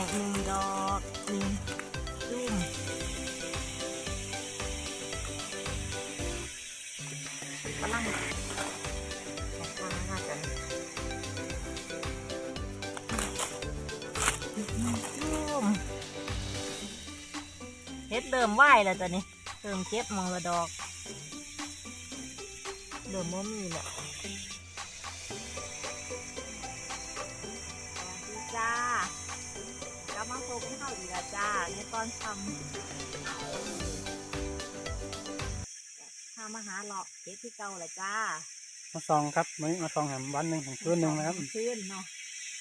ดอกน้อยหนึ่งดอกหนี่จุ่มกำลังราคาน่าจะจุ่มเฮ็ดเริ่มไหวแล้วตอนนี้เริ่มเก็บมองละดอกเริ่มบ่มีแล้ว จ้าในตอนทำทำมาหาเลาะเก็บที่เก่าแหละจ้า มาซองครับมื้อนี้มาซองแหมวันหนึ่งของคืนหนึ่งนะครับคืนเนาะ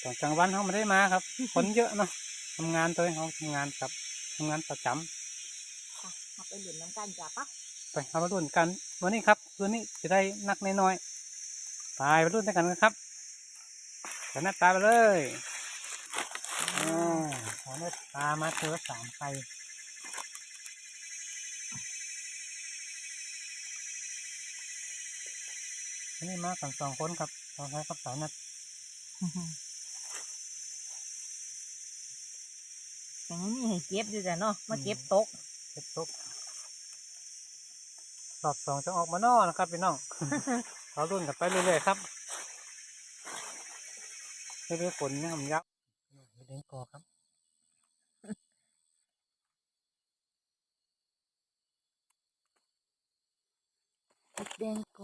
ตอนกลางวันเขาไม่ได้มาครับคนเยอะเนาะทำงานตัวเองเขาทำงานครับทำงานประจำค่ะมาไปหลุนน้ำกันจ้าปะไปเอามารุ่นกันวันนี้ครับคืนนี้จะได้นักน้อยๆไปไปรุ่นด้วยกันนะครับกันหน้าตาไปเลยอ่า ขอหน้าตามาเจอสามไฟวันนี้มากันสองคนครับสองไฟกับสาวนัดยังไม่มีให้เก็บอยู่จ้ะเนาะมาเก็บตกเก็บตกรอบสองจะออกมานอกนะครับพี่น้องเรารุ่นกันไปเรื่อยๆครับเรื่อยๆฝนเนี่ยผมยับเด้งกอครับ แดงโก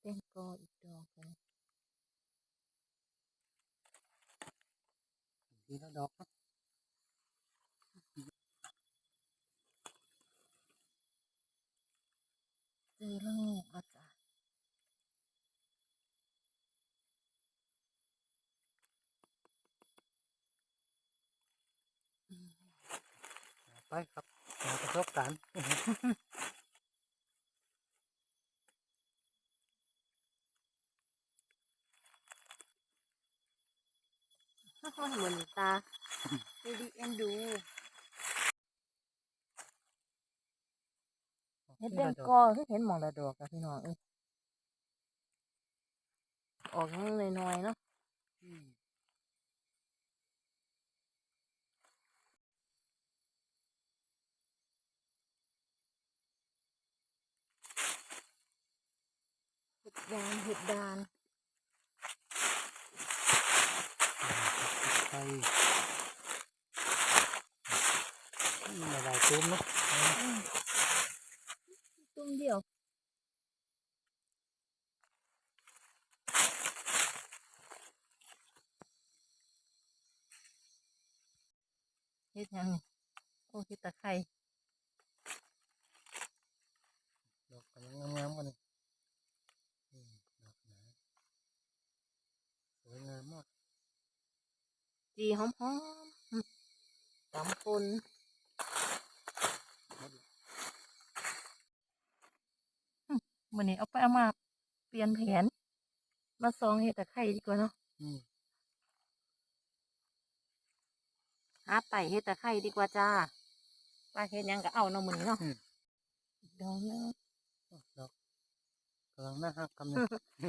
แดงโกอีกดอกหนึ่ง ดีแล้วดอกครับ เจอแล้วงูก็จ้ะ ไปครับหาประสบการณ์เหมือนตาดูดีเอ็นดูเฮ็ดแดงกอคือเห็นหมองละดอกอะพี่น้องเอ้ยออกยังน้อยๆเนาะ อืม เห็ ดานเห็ดดานไปมาได้ตุ้มเนาะตุ้มเดียวเฮ็ดยังโอ้เฮ็ดตะไคร้ ดอกกันยังงามๆกันนี่อืมดอกหนาสวยงามมาก จีหอมๆอืมตำปนหมดเลยมื้อนี้เอาไปเอามาเปลี่ยนแผน มาซองเฮ็ดตะไคร้ดีกว่าเนาะอืมหาไปเฮ็ดตะไคร้ดีกว่าจ้าป้าเฮ็ดหยังก็เอาเนาะมื้อนี้เนาะอีกดอกหนึงดอกกำลังน่าฮักกำลัง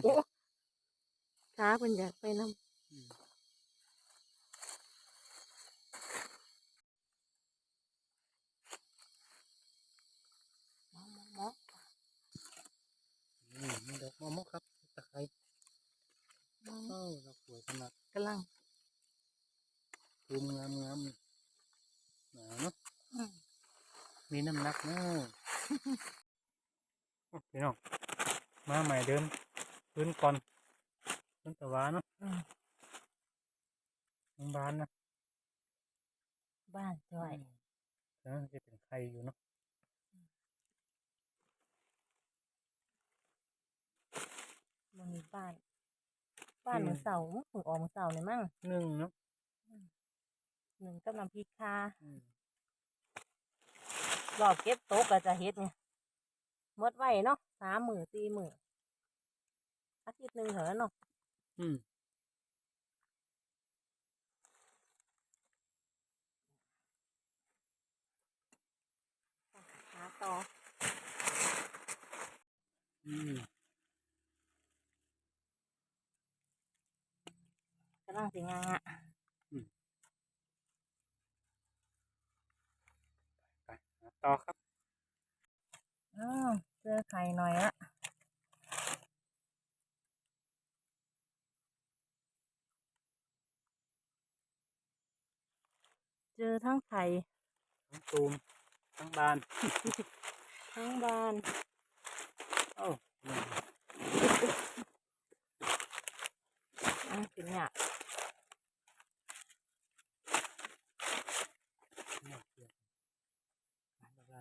โอ้ขาเพิ่นอยากไปนำ อืม หมอหมอ นี่มีดอกมะม่วงครับตะไคร้หมอเอ้าดอกสวยขนาดกำลังตูมงามงามๆนี่หนาเนาะอืมมีน้ำหนักเนาะโอเคเนาะมาใหม่เดินพื้นก่อนพื้นตะวาเนาะอืมทางบ้านนะบ้านจ้อยแล้วจะเป็นใครอยู่เนาะ มันมีบ้าน บ้านเหมือนเสาถึงออกเหมือนเสาเลยมั้งหนึ่งเนาะหนึ่งกับน้ำพริกคาอืมรอบเก็บโต๊ะก็จะเฮ็ดเนี่ยหมดไว้เนาะสามหมื่นสี่หมื่นอาทิตย์หนึ่งเถอะเนาะอืมหาต่อ อืม สิงางะไปหาต่อครับอ้าวเจอไข่หน่อยละเจอทั้งไข่ ทั้งตูม ทั้งบาน ทั้งบานเอ้านี่อะสิเนี่ยนี่เสียบอะไร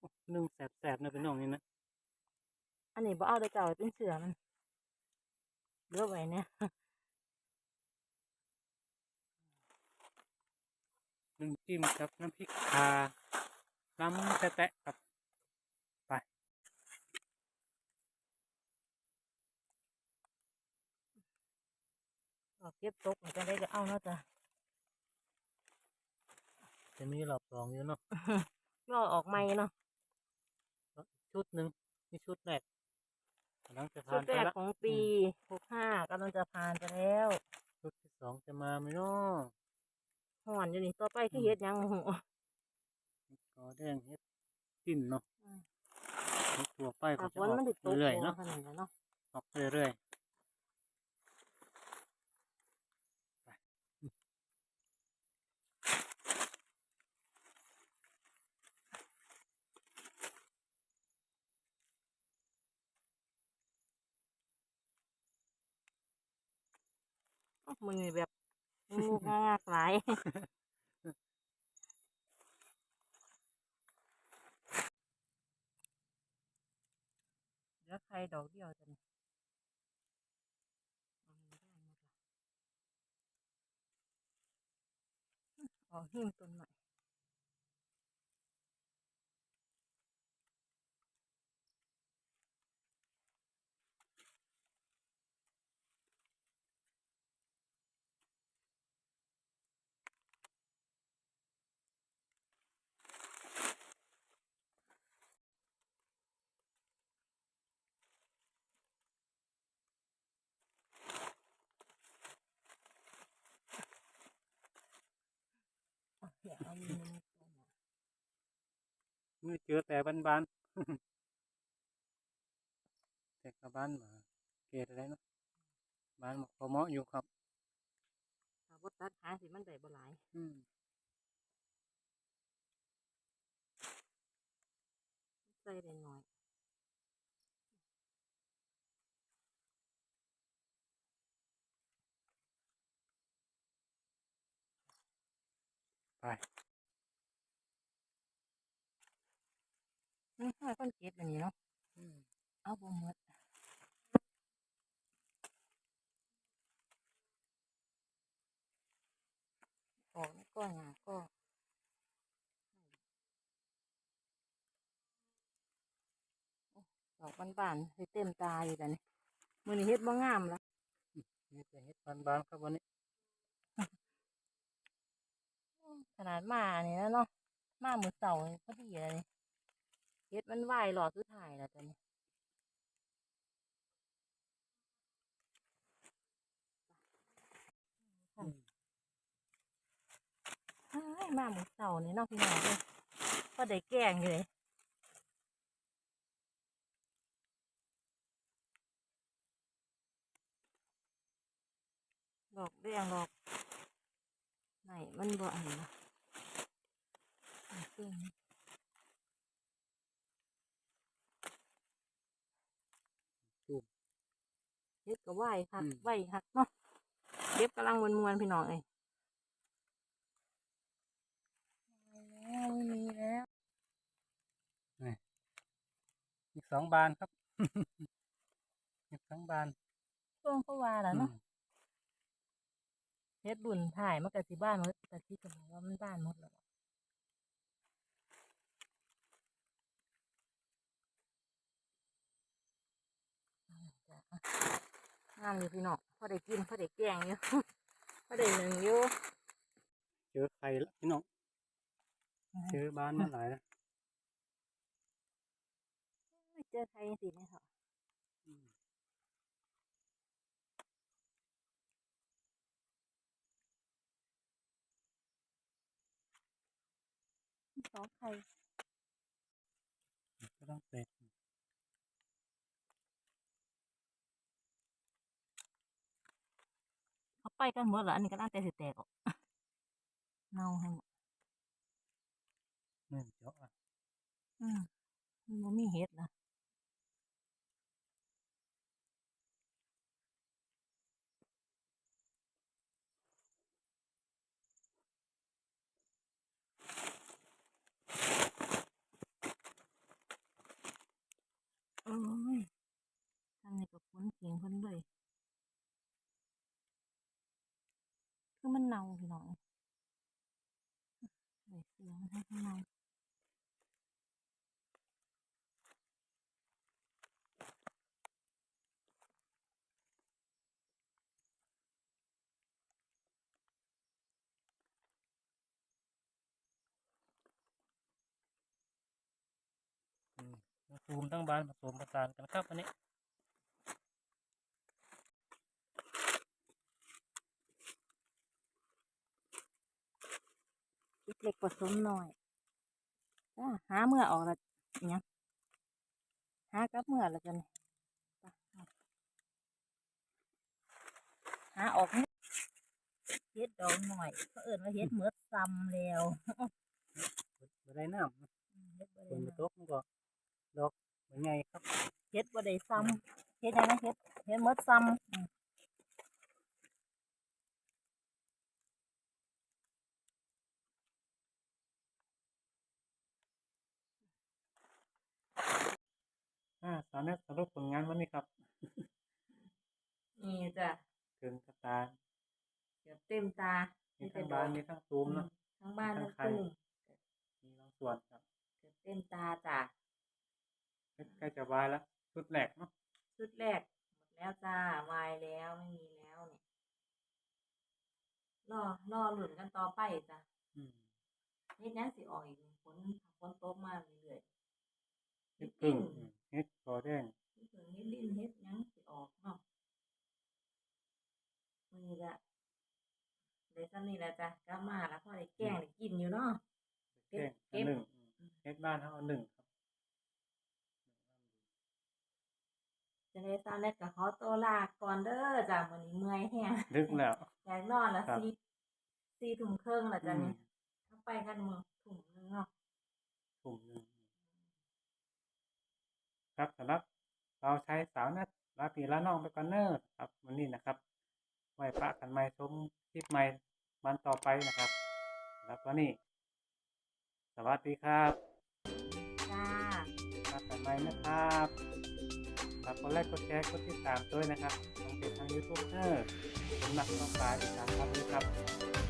โอ้ นึ่งแสบๆนะเป็นน้องนี่นะอันนี้บ่เอาได้เจ้าไว้เป็นเสือมันเหลือไว้เนี่ยนึ่งจิ้มครับน้ำพริกคาล้ำแตะๆครับไปเอาเก็บตกมันจะได้ก็เอาเนาะจ้ะจะมีรอบสองอยู่เนาะรอออกใหม่เนาะ ชุดหนึ่งนี่ชุดแรกกำลังจะชุผ่าดนแรไปกละของปีหกห้ากำลังจะผ่านไปแล้วชุดที่สองจะมาไหมเนาะห่อนอยู่นี่ต่อไปคือเฮ็ดหยังโอ้โหกอแดงเฮ็ดจิ้นเนาะอืม เฮ็ดตัวไปถ้าก็ฝจะนออกมันติดตกเรื่อยๆเนาะขนาดนั้นเนาะออกเรื่อยๆ มือแบบงูงากหลายเหลือไข่ดอกเดียวจะนี่ออกหิ้มต้นใหม่ เอาเดี๋ยวเอามือมาต้ นน่ะนี่เจอแต่บานๆแต่กับบ้านหมาเกตอะไรเนาะบ้านหมกพอเหมาะอยู่ครับถ้าบ่ตัดหาสิมันได้บ่หลายอืมใส่ได้น้อย ไปอืมให้คนเก็บอันนี้เนาะอืมเอาบ่หมดออกแล้วก็หาก็โอ้ดอกบานๆให้เต็มตาอยู่แต่นี่มื้อนี้เฮ็ดบ่งามละนี่จะเฮ็ดบานๆครับวันนี้ ขนาดมานี่แล้วเนาะมามื้อเสาร์นี่พอดีเลยนี่เฮ็ดมันไหวหลอดสุดท้ายแล้วจ้ะนี่อืมเฮ้ยมามื้อเสาร์นี่เนาะพี่น้องเอ้ยพอได้แกงอยู่เลยดอกแดงดอก ไหนมันบ่อันนะอันซึ่งเฮ็ดก็ไหวคักไหวคักเนาะเก็บกำลังมวนๆพี่น้องเอ้ยแล้วไม่มีแล้วอีกสองบานครับ อีกสองบานช่วงเขาว่าแล้วเนาะอืม เฮ็ดบุญถ่ายมันก็สิบ้านหมดแต่ที่ก็บอกว่ามันบ้านหมดแล้วเอาจ้ะอะงามอยู่พี่น้องพอได้กินพอได้แกงอยู่พอได้หนึ่งอยู่เจอไข่แล้วพี่น้องเจอบานมาหลายแล้วเจอใครสิเนี่ยค่ะ สองไข่ก็ต้องเป็นเขาไปกันหมดแล้วอันนี้ก็น่าแต่สิแตกออกเน่าให้หมดหนึ่งเจาะอะอืมมันบ่มีเห็ดนะโอ้ยทางนี้ก็พ้นเสียงเพิ่นเลย คือมัน เน่าพี่น้องใส่เสียงให้ข้างในอืมซูมทั้งบ้านผสมผสานกันครับอันนี้ เล็กผสมหน่อยจ้าหาเมื่อออกแล้วเนี่ยหากับเมื่อแล้วกันไปเอาหาออกเฮ็ดเฮ็ดดอกหน่อยเขาเอิ้นว่าเฮ็ดเมือดซ้ำแล้วบ่ได้น้ำอืมเฮ็ดบ่ฝได้นนะมาตกมันก็ดอกมันใหญ่ครับเฮ็ดบ่ได้ซ้ำเฮ็ดยังไงเฮ็ดเฮ็ดเมือดซ้ำ อืมอ่าตอนนี้สรุปผลงานวันนี้ครับนี่จ้ะเกินกระตาเกือบเต็มตามีทั้งบ้านมีทั้งตูมเนาะทั้งบ้านทั้ทั้งงไข่ตุ้มมีบางส่วนครับเกือบเต็มตาจ้ะใกล้จะวายแล้วชุดแรกเนาะชุดแรกหมดแล้วจ้าวายแล้วไม่มีแล้วเนี่ยรอรอหลุนกันต่อไปจ้ะอืมเฮ็ดหยังสิออกอีกฝนฝนตกมาเรื่อยๆเฮ็ดพึ่งอืม เฮ็ดกอแดงเฮ็ดเพิ่งเฮ็ดลิ้นเฮ็ดหยังสิออกเนาะมื้อนี้ละได้ซ้ำนี้แหละจ้ะกลับมาแล้วพอได้แกงได้กินอยู่เนาะ แกงเก็บอันหนึ่งอืมเฮ็ดบ้านเขาเอาหนึ่งครับจะได้ตอนแรกก็ขอตัวลาก่อนเด้อจ้ะมื้อนี้เมื่อยแฮงดึกแล้ว อยากนอนละครับ สี่สี่ทุ่มครึ่งละจ้ะอืมเนี่ยถ้าไปกันมื้อทุ่มหนึงเนาะ กลุ่มหนึ่ง ครับสำหรับเราใช้สาวนัดลาปีละน้องไปก่อนเนอร์ครับวันนี้นะครับไว้ปะกันใหม่ชมคลิปใหม่วันต่อไปนะครับสำหรับวันนี้สวัสดีครับจ้าปะกันใหม่นะครับฝากกดไลค์กดแชร์กดติดตามด้วยนะครับทางเพจทางยูทูบเนอร์ผมนักต้องการอีกครั้งครับ